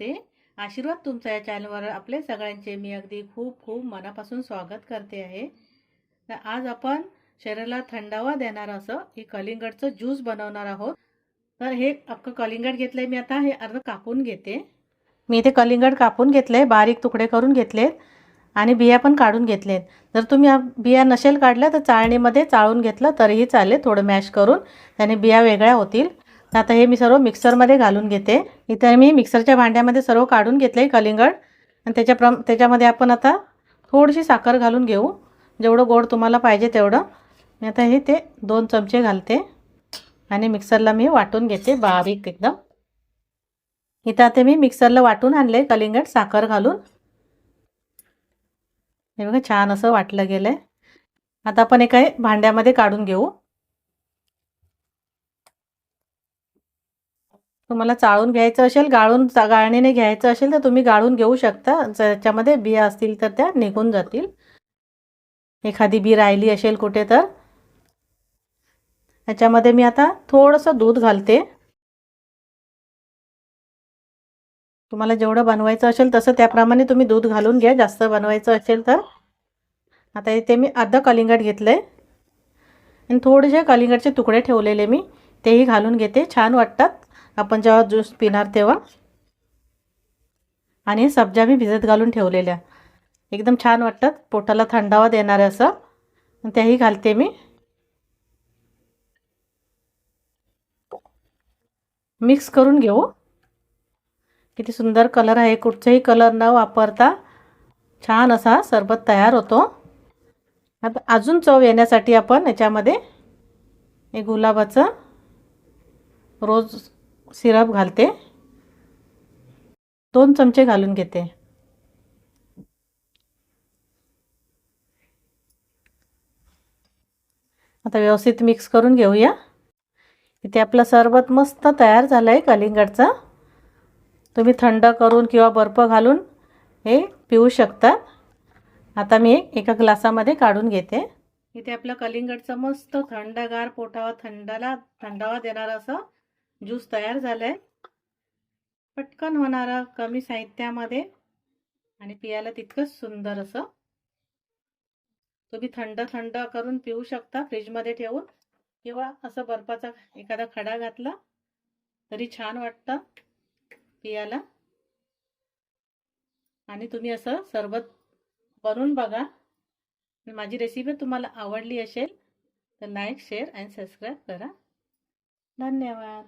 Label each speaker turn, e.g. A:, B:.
A: नमस्ते. आशीर्वाद तुमचा या चॅनलवर आपले सगळ्यांचे मी अगदी खूप खूप मनापासून स्वागत करते आहे. तर आज आपण शरीराला थंडावा देणार असं हे कलिंगडचं ज्यूस बनवणार आहोत. तर हे अख्खं कलिंगड घेतलंय मी आता हे अर्ध कापून घेते. मी इथे कलिंगड कापून घेतले बारीक तुकडे करून घेतलेत आणि बिया पण काढून घेतलेत. जर तुम्ही बिया नसेल काढल्या तर चाळणीमध्ये चाळून घेतलं तरीही चालेल थोडं मॅश करून. त्याने बिया वेगळ्या होतील. आता हे मी सर्व मिक्सरमध्ये घालून घेते. इथे मी मिक्सरच्या भांड्यामध्ये सर्व काढून घेतले कलिंगड. आणि त्याच्या त्याच्यामध्ये आपण आता थोडीशी साखर घालून घेऊ. जेवढं गोड तुम्हाला पाहिजे तेवढं. मी आता हे ते दोन चमचे घालते. आणि मिक्सरला मी वाटून घेते बारीक एकदम. इथं आता मी मिक्सरला वाटून आणले कलिंगड साखर घालून. हे बघा छान असं वाटलं गेलं आहे आता आपण एका भांड्यामध्ये काढून घेऊ. तुम्हाला चाळून घ्यायचं असेल गाळून गाळणीने घ्यायचं असेल तर तुम्ही गाळून घेऊ शकता. ज्याच्यामध्ये बिया असतील तर त्या निघून जातील. एखादी बी राहिली असेल कुठे तर. याच्यामध्ये मी आता थोडंसं दूध घालते. तुम्हाला जेवढं बनवायचं असेल तसं त्याप्रमाणे तुम्ही दूध घालून घ्या. जास्त बनवायचं असेल तर. आता इथे मी अर्धं कलिंगट घेतलं आहे आणि थोडेसे कलिंगटचे तुकडे ठेवलेले मी. तेही घालून घेते. छान वाटतात. आपण जेव्हा ज्यूस पिणार तेव्हा आणि सब्जा मी भिजत घालून ठेवलेल्या. एकदम छान वाटतात. पोटाला थंडावा देणारे असं. त्याही घालते मी. मिक्स करून घेऊ. किती सुंदर कलर आहे. कुठचाही कलर न वापरता छान असा सरबत तयार होतो. आता अजून चव येण्यासाठी आपण याच्यामध्ये हे गुलाबाचं रोज सिरप घालते. दोन चमचे घालून घेते. आता व्यवस्थित मिक्स करून घेऊया. इथे आपलं सरबत मस्त तयार झालं आहे कलिंगडचा. तुम्ही थंड करून किंवा बर्फ घालून हे पिऊ शकता. आता मी एका ग्लासामध्ये काढून घेते. इथे आपलं कलिंगडचं मस्त थंडगार पोटावा थंडाला थंडावा देणारं असं ज्यूस तयार झालाय. आहे पटकन होणारा कमी साहित्यामध्ये आणि पियाला तितकंच सुंदर असं. तुम्ही थंड थंड करून पिऊ शकता फ्रीजमध्ये ठेवून. किंवा असं बर्फाचा एखादा खडा घातला तरी छान वाटतं पियाला आणि तुम्ही असं सरबत बनवून बघा. माझी रेसिपी तुम्हाला आवडली असेल तर लाईक शेअर आणि सबस्क्राईब करा. धन्यवाद.